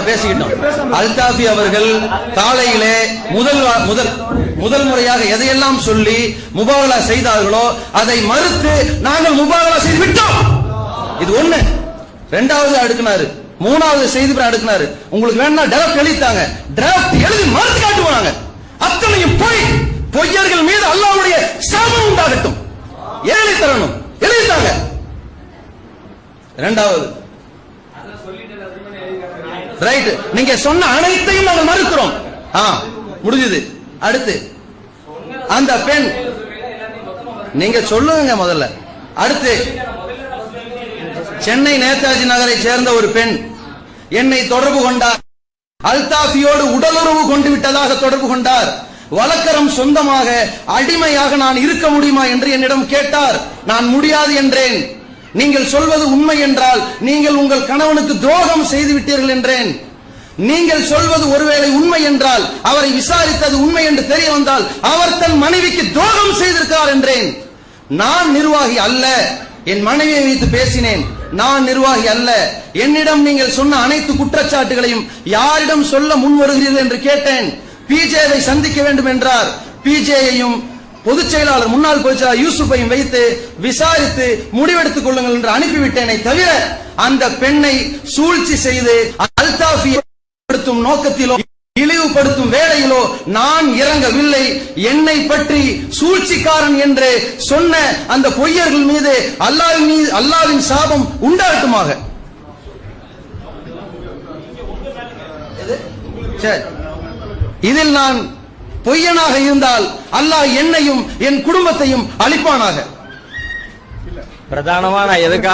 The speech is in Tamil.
பேசிக்கிட்டோம். அல்தாபி அவர்கள் காலையிலே முதல் முதல் முதல் முறையாக எதையெல்லாம் சொல்லி முபாவலா செய்தார்களோ அதை மறுத்து நாங்கள் முபாவலா செய்து விட்டோம். இது ஒண்ணு. ரெண்டாவது அடுக்குனாரு. மூணாவது செய்தி பிறகு அடுக்குனாரு. உங்களுக்கு வேணா டிராப்ட் எழுதித்தாங்க. டிராப்ட் எழுதி மறுத்து காட்டுவாங்க. அத்தனையும் பொய் பொய்யர்கள் மீது அல்லாவுடைய சாபம் உண்டாகட்டும். எழுதி தரணும். எழுதித்தாங்க இரண்டாவது ரைட் நீங்க சொன்ன அனைத்தையும் நாங்கள் மறுக்கிறோம். ஆ முடிஞ்சது. அடுத்து அந்த பெண் நீங்க சொல்லுங்க முதல்ல. அடுத்து சென்னை நேதாஜி நகரை சேர்ந்த ஒரு பெண் என்னை தொடர்பு கொண்டார். அல்தாஃபியோடு உடலுறவு கொண்டு விட்டதாக தொடர்பு கொண்டார். வழக்கரம் சொந்தமாக அடிமையாக நான் இருக்க முடியுமா என்று என்னிடம் கேட்டார். நான் முடியாது என்றேன். நீங்கள் சொல்வது உண்மை என்றால் நீங்கள் உங்கள் கணவனுக்கு துரோகம் செய்து விட்டீர்கள் என்றேன். நீங்கள் சொல்வது ஒருவேளை உண்மை என்றால் அவரை விசாரித்தது உண்மை என்று தெரிய வந்தால் அவர் தன் மனைவிக்கு துரோகம் செய்திருக்கிறார் என்றேன். நான் நிர்வாகி அல்ல என் மனைவியை வைத்து பேசினேன். நான் நிர்வாகி அல்ல என்னிடம் நீங்கள் சொன்ன அனைத்து குற்றச்சாட்டுகளையும் யாரிடம் சொல்ல முன் வருகிறீர்கள் என்று கேட்டேன். பிஜேவை சந்திக்க வேண்டும் என்றார். பிஜேயையும் பொதுச் செயலாளர் முன்னாள் பொதுச் செயலாளர் யூசுப்பையும் வைத்து விசாரித்து முடிவெடுத்துக் கொள்ளுங்கள் என்று அனுப்பிவிட்டேனே தவிர அந்த பெண்ணை சூழ்ச்சி செய்து அல்தாஃபியும் நோக்கத்திலோ இழிவுபடுத்தும் வேளையிலோ நான் இறங்கவில்லை. என்னை பற்றி சூழ்ச்சிக்காரன் என்று சொன்ன அந்த பொய்யர்கள் மீது அல்லாவின் மீது அல்லாவின் சாபம் உண்டாகட்டுமாக. இதில் நான் பொய்யனாக இருந்தால் அல்லாஹ் என்னையும் என் குடும்பத்தையும் அழிப்பானாக. பிரதானமான நான் எதுக்காக